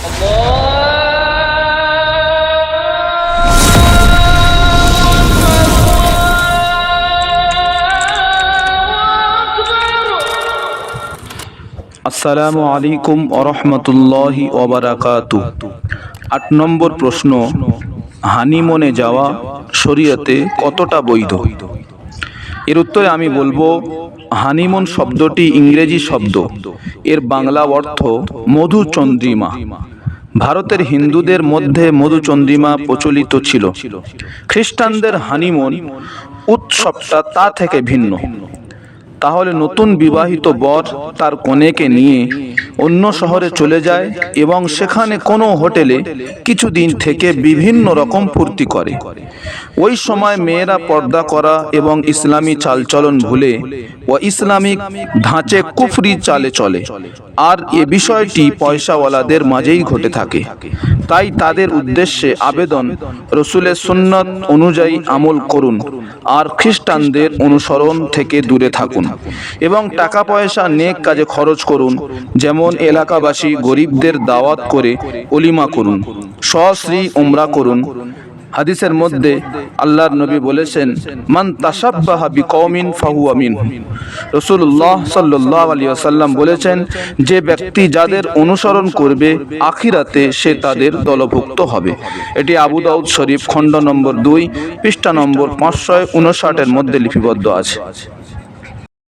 আসসালামু আলাইকুম আরহামতুল্লাহি ওবারাকাতু। আট নম্বর প্রশ্ন, হানিমনে যাওয়া শরীয়তে কতটা বৈধ? এর উত্তরে আমি বলব হানিমুন শব্দটি ইংরেজি শব্দ। এর বাংলা অর্থ মধুচন্দ্রিমা। ভারতের হিন্দুদের মধ্যে মধুচন্দ্রিমা প্রচলিত ছিল। খ্রিস্টানদের হানিমুন উৎসবটা তা থেকে ভিন্ন। তাহলে নতুন বিবাহিত বর তার কনেকে নিয়ে অন্য শহরে চলে যায় এবং সেখানে কোনো হোটেলে কিছুদিন থেকে বিভিন্ন রকম ফুর্তি করে। ওই সময় মেয়েরা পর্দা করা এবং ইসলামী চালচলন ভুলে ও ইসলামিক ধাঁচে কুফরি চালে চলে। আর এ বিষয়টি পয়সাওয়ালাদের মাঝেই ঘটে থাকে। তাই তাদের উদ্দেশ্যে আবেদন, রসুলের সুন্নত অনুযায়ী আমল করুন আর খ্রিস্টানদের অনুসরণ থেকে দূরে থাকুন। এবং টাকা পয়সা নেক কাজে খরচ করুন। যেমন এলাকাবাসী গরিবদের দাওয়াত করে অলিমা করুন, সশ্রী উমরা করুন। হাদিসের মধ্যে আল্লাহর নবী বলেছেন, মান তাসাব্বাহা বিকৌমিন ফাহুয়া মিনহুম রসুল্লাহ সাল্লাহ আলী আসাল্লাম বলেছেন, যে ব্যক্তি যাদের অনুসরণ করবে আখিরাতে সে তাদের দলভুক্ত হবে। এটি আবু দাউদ শরীফ খণ্ড নম্বর দুই, পৃষ্ঠা নম্বর পাঁচশো উনষাটের মধ্যে লিপিবদ্ধ আছে।